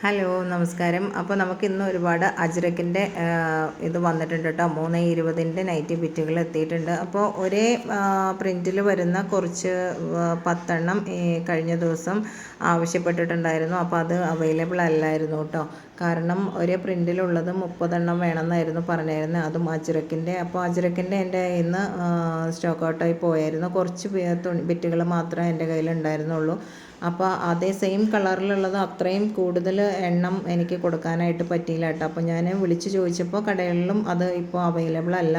Hello നമസ്കാരം. അപ്പോൾ നമുക്ക് ഇന്ന് ഒരുപാട് അജ്രക്കിന്റെ ഇത് വന്നിട്ടുണ്ട് കേട്ടോ മൂന്ന് ഇരുപതിന്റെ നൈറ്റി ബിറ്റുകൾ എത്തിയിട്ടുണ്ട്. അപ്പോൾ ഒരേ പ്രിന്റിൽ വരുന്ന കുറച്ച് പത്തെണ്ണം കഴിഞ്ഞ ദിവസം ആവശ്യപ്പെട്ടിട്ടുണ്ടായിരുന്നു. അപ്പോൾ അത് അവൈലബിൾ അല്ലായിരുന്നു കേട്ടോ കാരണം ഒരേ പ്രിന്റിലുള്ളത് മുപ്പതെണ്ണം വേണമെന്നായിരുന്നു പറഞ്ഞായിരുന്നത് അതും അജ്രക്കിന്റെ അപ്പോൾ അജ്രക്കിന്റെ എന്റെ ഇന്ന് സ്റ്റോക്ക് ഔട്ടായി പോയായിരുന്നു. കുറച്ച് തുണി ബിറ്റുകൾ മാത്രമേ എന്റെ കയ്യിൽ ഉണ്ടായിരുന്നുള്ളൂ അപ്പോൾ അതേ സെയിം കളറിലുള്ളത് അത്രയും കൂടുതൽ എണ്ണം എനിക്ക് കൊടുക്കാനായിട്ട് പറ്റിയില്ല കേട്ടോ. അപ്പോൾ ഞാൻ വിളിച്ച് ചോദിച്ചപ്പോൾ കടകളിലും അത് ഇപ്പോൾ അവൈലബിൾ അല്ല.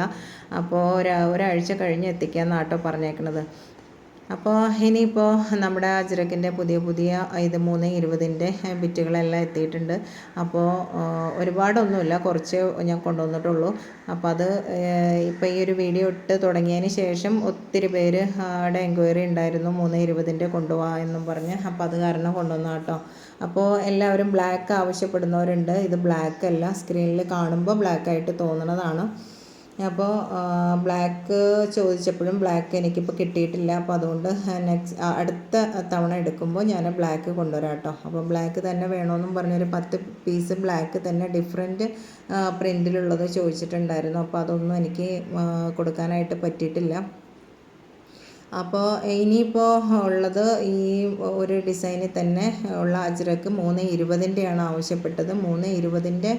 അപ്പോൾ ഒരാ ഒരാഴ്ച കഴിഞ്ഞ് എത്തിക്കാമെന്നാണ് കേട്ടോ പറഞ്ഞേക്കണത്. അപ്പോൾ ഇനിയിപ്പോൾ നമ്മുടെ അജ്രക്കിന്റെ പുതിയ പുതിയ ഇത് മൂന്ന് ഇരുപതിന്റെ ബിറ്റുകളെല്ലാം എത്തിയിട്ടുണ്ട്. അപ്പോൾ ഒരുപാടൊന്നുമില്ല. കുറച്ച് ഞാൻ കൊണ്ടുവന്നിട്ടുള്ളൂ. അപ്പോൾ അത് ഇപ്പോൾ ഈ ഒരു വീഡിയോ ഇട്ട് തുടങ്ങിയതിന് ശേഷം ഒത്തിരി പേര് അവിടെ എൻക്വയറി ഉണ്ടായിരുന്നു. മൂന്ന് ഇരുപതിന്റെ കൊണ്ടുപോകാം എന്നും പറഞ്ഞ്. അപ്പോൾ അത് കാരണം കൊണ്ടുവന്ന കേട്ടോ അപ്പോൾ എല്ലാവരും ബ്ലാക്ക് ആവശ്യപ്പെടുന്നവരുണ്ട്. ഇത് ബ്ലാക്ക് അല്ല. സ്ക്രീനിൽ കാണുമ്പോൾ ബ്ലാക്ക് ആയിട്ട് തോന്നുന്നതാണ് അപ്പോൾ ബ്ലാക്ക് ചോദിച്ചപ്പോഴും ബ്ലാക്ക് എനിക്കിപ്പോൾ കിട്ടിയിട്ടില്ല. അപ്പോൾ അതുകൊണ്ട് നെക്സ്റ്റ് അടുത്ത തവണ എടുക്കുമ്പോൾ ഞാൻ ബ്ലാക്ക് കൊണ്ടുവരാം കേട്ടോ. അപ്പോൾ ബ്ലാക്ക് തന്നെ വേണമെന്നും പറഞ്ഞൊരു പത്ത് പീസ് ബ്ലാക്ക് തന്നെ ഡിഫറെന്റ് പ്രിന്റിലുള്ളത് ചോദിച്ചിട്ടുണ്ടായിരുന്നു. അപ്പോൾ അതൊന്നും എനിക്ക് കൊടുക്കാനായിട്ട് പറ്റിയിട്ടില്ല. അപ്പോൾ ഇനിയിപ്പോൾ ഉള്ളത് ഈ ഒരു ഡിസൈനിൽ തന്നെ ഉള്ള അജ്രക്ക് മൂന്ന് ഇരുപതിന്റെയാണ് ആവശ്യപ്പെട്ടത്. മൂന്ന് ഇരുപതിന്റെ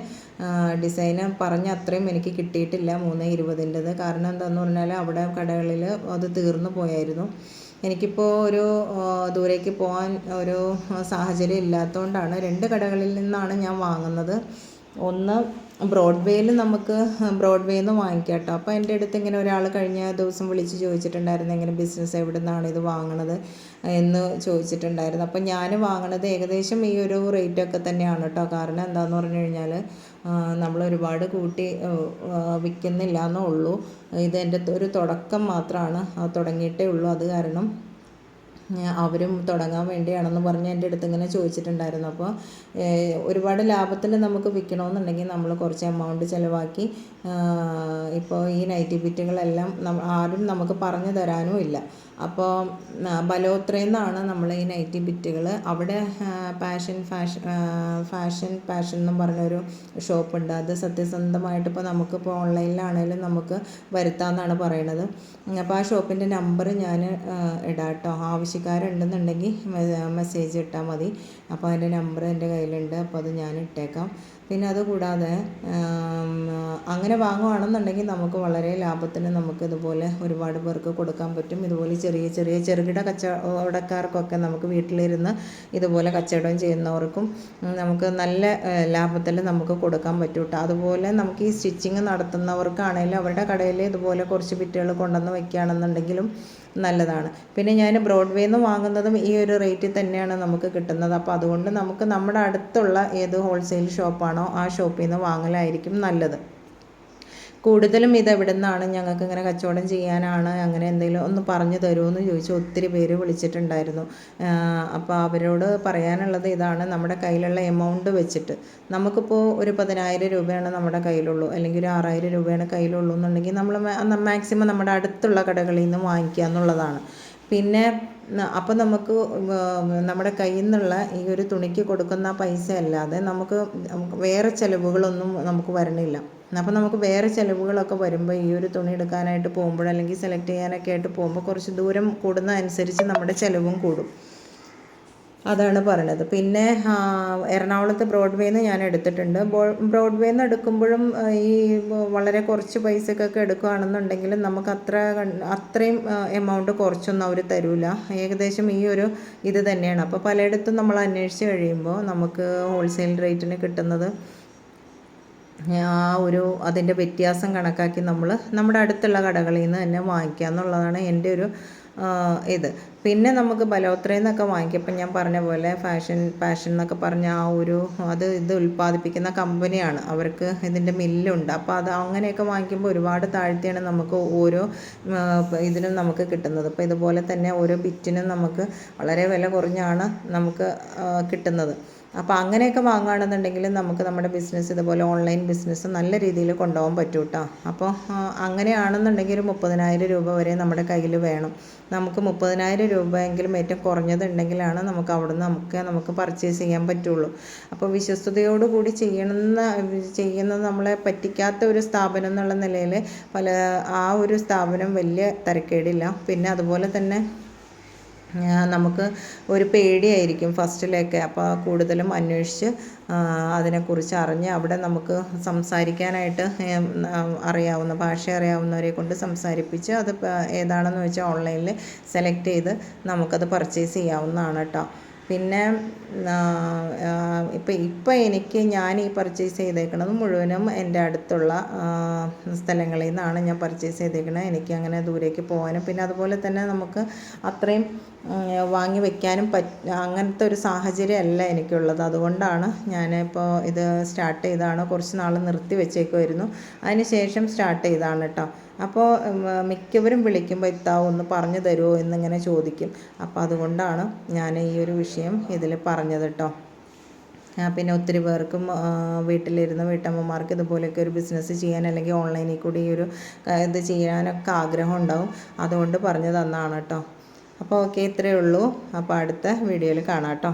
ഡിസൈന് പറഞ്ഞ അത്രയും എനിക്ക് കിട്ടിയിട്ടില്ല മൂന്ന് ഇരുപതിന്റെത്. കാരണം എന്താണെന്ന് പറഞ്ഞാൽ അവിടെ കടകളിൽ അത് തീർന്നു പോയായിരുന്നു. എനിക്കിപ്പോൾ ഒരു ദൂരേക്ക് പോകാൻ ഒരു സാഹചര്യം ഇല്ലാത്തതുകൊണ്ടാണ് രണ്ട് കടകളിൽ നിന്നാണ് ഞാൻ വാങ്ങുന്നത്. ഒന്ന് ബ്രോഡ്വേയിൽ നമുക്ക് ബ്രോഡ്വേയിൽ നിന്ന് വാങ്ങിക്കാം കേട്ടോ അപ്പോൾ എന്റെ അടുത്ത് ഇങ്ങനെ ഒരാൾ കഴിഞ്ഞ ദിവസം വിളിച്ച് ചോദിച്ചിട്ടുണ്ടായിരുന്നു എങ്ങനെ ബിസിനസ് എവിടെ നിന്നാണ് ഇത് വാങ്ങണത് എന്ന് ചോദിച്ചിട്ടുണ്ടായിരുന്നു. അപ്പോൾ ഞാൻ വാങ്ങണത് ഏകദേശം ഈ ഒരു റേറ്റൊക്കെ തന്നെയാണ് കേട്ടോ. കാരണം എന്താണെന്ന് പറഞ്ഞു കഴിഞ്ഞാൽ നമ്മൾ ഒരുപാട് കൂട്ടി വിൽക്കുന്നില്ല എന്നേ ഉള്ളൂ. ഇത് എന്റെ ഒരു തുടക്കം മാത്രമാണ് തുടങ്ങിയിട്ടേ ഉള്ളൂ. അത് കാരണം അവരും തുടങ്ങാൻ വേണ്ടിയാണെന്ന് പറഞ്ഞ് എന്റെ അടുത്ത് ഇങ്ങനെ ചോദിച്ചിട്ടുണ്ടായിരുന്നു. അപ്പോൾ ഒരുപാട് ലാഭത്തിൽ നമുക്ക് വിൽക്കണമെന്നുണ്ടെങ്കിൽ നമ്മൾ കുറച്ച് എമൗണ്ട് ചിലവാക്കി ഇപ്പോൾ ഈ നൈറ്റി ബിറ്റുകളെല്ലാം ആരും നമുക്ക് പറഞ്ഞു തരാനും ഇല്ല. അപ്പോൾ ബലോത്രയിൽ നിന്നാണ് നമ്മൾ ഈ നൈറ്റി ബിറ്റുകൾ അവിടെ പാഷൻ ഫാഷൻ ഫാഷൻ പാഷൻ എന്നും പറഞ്ഞൊരു ഷോപ്പുണ്ട് അത് സത്യസന്ധമായിട്ട് ഇപ്പോൾ നമുക്കിപ്പോൾ ഓൺലൈനിലാണേലും നമുക്ക് വരുത്താമെന്നാണ് പറയണത്. അപ്പോൾ ആ ഷോപ്പിന്റെ നമ്പർ ഞാൻ ഇടാം കേട്ടോ ആവശ്യക്കാരുണ്ടെന്നുണ്ടെങ്കിൽ മെസ്സേജ് ഇട്ടാൽ മതി. അപ്പോൾ അതിന്റെ നമ്പർ എന്റെ കയ്യിലുണ്ട്. അപ്പോൾ അത് ഞാൻ ഇട്ടേക്കാം. പിന്നെ അതുകൂടാതെ അങ്ങനെ വാങ്ങുവാണെന്നുണ്ടെങ്കിൽ നമുക്ക് വളരെ ലാഭത്തിന് നമുക്ക് ഇതുപോലെ ഒരുപാട് പേർക്ക് കൊടുക്കാൻ പറ്റും. ഇതുപോലെ ചെറിയ ചെറിയ ചെറുകിട കച്ചവടക്കാർക്കൊക്കെ നമുക്ക് വീട്ടിലിരുന്ന് ഇതുപോലെ കച്ചവടം ചെയ്യുന്നവർക്കും നമുക്ക് നല്ല ലാഭത്തിൽ നമുക്ക് കൊടുക്കാൻ പറ്റും കേട്ടോ അതുപോലെ നമുക്ക് ഈ സ്റ്റിച്ചിങ് നടത്തുന്നവർക്കാണെങ്കിലും അവരുടെ കടയിൽ ഇതുപോലെ കുറച്ച് ബിറ്റുകൾ കൊണ്ടുവന്ന് വയ്ക്കുകയാണെന്നുണ്ടെങ്കിലും നല്ലതാണ്. പിന്നെ ഞാൻ നിന്ന് വാങ്ങുന്നതും ഈ ഒരു റേറ്റിൽ തന്നെയാണ് നമുക്ക് കിട്ടുന്നത്. അപ്പോൾ അതുകൊണ്ട് നമുക്ക് നമ്മുടെ അടുത്തുള്ള ഏത് ഹോൾസെയിൽ ഷോപ്പാണോ ആ ഷോപ്പിൽ നിന്ന് വാങ്ങലായിരിക്കും നല്ലത്. കൂടുതലും ഇത് എവിടെ നിന്നാണ് ഞങ്ങൾക്ക് ഇങ്ങനെ കച്ചവടം ചെയ്യാനാണ് അങ്ങനെ എന്തെങ്കിലും ഒന്ന് പറഞ്ഞു തരുമോ എന്ന് ചോദിച്ചു ഒത്തിരി പേര് വിളിച്ചിട്ടുണ്ടായിരുന്നു. അപ്പോൾ അവരോട് പറയാനുള്ളത് ഇതാണ്. നമ്മുടെ കയ്യിലുള്ള എമൗണ്ട് വെച്ചിട്ട് നമുക്കിപ്പോൾ ഒരു പതിനായിരം രൂപയാണ് നമ്മുടെ കയ്യിലുള്ളൂ അല്ലെങ്കിൽ ഒരു ആറായിരം രൂപയാണ് കയ്യിലുള്ളൂ എന്നുണ്ടെങ്കിൽ നമ്മൾ മാക്സിമം നമ്മുടെ അടുത്തുള്ള കടകളിൽ നിന്ന് വാങ്ങിക്കുക എന്നുള്ളതാണ്. പിന്നെ അപ്പോൾ നമുക്ക് നമ്മുടെ കയ്യിൽ നിന്നുള്ള ഈ ഒരു തുണിക്ക് കൊടുക്കുന്ന പൈസ അല്ലാതെ നമുക്ക് വേറെ ചിലവുകളൊന്നും നമുക്ക് വരണില്ല. അപ്പോൾ നമുക്ക് വേറെ ചിലവുകളൊക്കെ വരുമ്പോൾ ഈ ഒരു തുണി എടുക്കാനായിട്ട് പോകുമ്പോൾ അല്ലെങ്കിൽ സെലക്ട് ചെയ്യാനൊക്കെ ആയിട്ട് പോകുമ്പോൾ കുറച്ച് ദൂരം കൂടുന്ന അനുസരിച്ച് നമ്മുടെ ചിലവും കൂടും. അതാണ് പറയണത് പിന്നെ എറണാകുളത്ത് ബ്രോഡ്വേന്ന് ഞാൻ എടുത്തിട്ടുണ്ട്. ബ്രോഡ്വേന്ന് എടുക്കുമ്പോഴും ഈ വളരെ കുറച്ച് പൈസക്കൊക്കെ എടുക്കുകയാണെന്നുണ്ടെങ്കിലും നമുക്ക് അത്ര അത്രയും എമൗണ്ട് കുറച്ചൊന്നും അവർ തരൂല. ഏകദേശം ഈ ഒരു ഇത് തന്നെയാണ്. അപ്പോൾ പലയിടത്തും നമ്മൾ അന്വേഷിച്ച് കഴിയുമ്പോൾ നമുക്ക് ഹോൾസെയിൽ റേറ്റിന് കിട്ടുന്നത് ആ ഒരു അതിന്റെ വ്യത്യാസം കണക്കാക്കി നമ്മൾ നമ്മുടെ അടുത്തുള്ള കടകളിൽ നിന്ന് തന്നെ വാങ്ങിക്കുക എന്നുള്ളതാണ് എന്റെ ഒരു ഇത്. പിന്നെ നമുക്ക് ബലോത്രയിൽ നിന്നൊക്കെ വാങ്ങിക്കും. ഇപ്പം ഞാൻ പറഞ്ഞ പോലെ ഫാഷൻ ഫാഷൻ എന്നൊക്കെ പറഞ്ഞ ആ ഒരു അത് ഇത് ഉൽപ്പാദിപ്പിക്കുന്ന കമ്പനിയാണ്. അവർക്ക് ഇതിന്റെ മില്ലുണ്ട്. അപ്പോൾ അത് അങ്ങനെയൊക്കെ വാങ്ങിക്കുമ്പോൾ ഒരുപാട് താഴ്ത്തിയാണ് നമുക്ക് ഓരോ ഇതിനും നമുക്ക് കിട്ടുന്നത്. അപ്പോൾ ഇതുപോലെ തന്നെ ഓരോ ബിറ്റിനും നമുക്ക് വളരെ വില കുറഞ്ഞാണ് നമുക്ക് കിട്ടുന്നത്. അപ്പോൾ അങ്ങനെയൊക്കെ വാങ്ങുകയാണെന്നുണ്ടെങ്കിൽ നമുക്ക് നമ്മുടെ ബിസിനസ് ഇതുപോലെ ഓൺലൈൻ ബിസിനസ് നല്ല രീതിയിൽ കൊണ്ടുപോകാൻ പറ്റും കേട്ടോ അപ്പോൾ അങ്ങനെയാണെന്നുണ്ടെങ്കിൽ ഒരു മുപ്പതിനായിരം രൂപ വരെ നമ്മുടെ കയ്യിൽ വേണം. നമുക്ക് മുപ്പതിനായിരം രൂപയെങ്കിലും ഏറ്റവും കുറഞ്ഞതുണ്ടെങ്കിലാണ് നമുക്ക് അവിടെ നിന്ന് നമുക്ക് നമുക്ക് പർച്ചേസ് ചെയ്യാൻ പറ്റുള്ളൂ. അപ്പോൾ വിശ്വസ്തയോടുകൂടി ചെയ്യണമെന്ന് ചെയ്യുന്നത് നമ്മളെ പറ്റിക്കാത്ത ഒരു സ്ഥാപനം എന്നുള്ള നിലയിൽ പല ആ ഒരു സ്ഥാപനം വലിയ തരക്കേടില്ല. പിന്നെ അതുപോലെ തന്നെ നമുക്ക് ഒരു പേടിയായിരിക്കും ഫസ്റ്റിലൊക്കെ. അപ്പോൾ കൂടുതലും അന്വേഷിച്ച് അതിനെക്കുറിച്ച് അറിഞ്ഞ് അവിടെ നമുക്ക് സംസാരിക്കാനായിട്ട് അറിയാവുന്ന ഭാഷ അറിയാവുന്നവരെ കൊണ്ട് സംസാരിപ്പിച്ച് അത് ഏതാണെന്ന് വെച്ചാൽ ഓൺലൈനിൽ സെലക്ട് ചെയ്ത് നമുക്കത് പർച്ചേസ് ചെയ്യാവുന്നതാണ് കേട്ടോ പിന്നെ ഇപ്പം ഇപ്പം എനിക്ക് ഞാൻ ഈ പർച്ചേസ് ചെയ്തേക്കുന്നത് മുഴുവനും എന്റെ അടുത്തുള്ള സ്ഥലങ്ങളിൽ നിന്നാണ് ഞാൻ പർച്ചേസ് ചെയ്തേക്കുന്നത് എനിക്ക് അങ്ങനെ ദൂരേക്ക് പോകാനും പിന്നെ അതുപോലെ തന്നെ നമുക്ക് അത്രയും വാങ്ങി വെക്കാനും പറ്റ അങ്ങനത്തെ ഒരു സാഹചര്യമല്ല എനിക്കുള്ളത്. അതുകൊണ്ടാണ് ഞാനിപ്പോൾ ഇത് സ്റ്റാർട്ട് ചെയ്താണ്. കുറച്ച് നാൾ നിർത്തി വെച്ചേക്കുമായിരുന്നു അതിന് ശേഷം സ്റ്റാർട്ട് ചെയ്താണ് കേട്ടോ അപ്പോൾ മിക്കവരും വിളിക്കുമ്പോൾ ഇത്താവ് ഒന്ന് പറഞ്ഞു തരുമോ എന്നിങ്ങനെ ചോദിക്കും. അപ്പോൾ അതുകൊണ്ടാണ് ഞാൻ ഈ ഒരു വിഷയം ഇതിൽ പറഞ്ഞത് കേട്ടോ പിന്നെ ഒത്തിരി പേർക്കും വീട്ടിലിരുന്ന് വീട്ടമ്മമാർക്ക് ഇതുപോലെയൊക്കെ ഒരു ബിസിനസ് ചെയ്യാൻ അല്ലെങ്കിൽ ഓൺലൈനിൽ കൂടി ഒരു ഇത് ചെയ്യാനൊക്കെ ആഗ്രഹം ഉണ്ടാവും. അതുകൊണ്ട് പറഞ്ഞു തന്നാണ് കേട്ടോ അപ്പോൾ ഓക്കെ ഇത്രയേ ഉള്ളൂ. അപ്പോൾ അടുത്ത വീഡിയോയിൽ കാണാം കേട്ടോ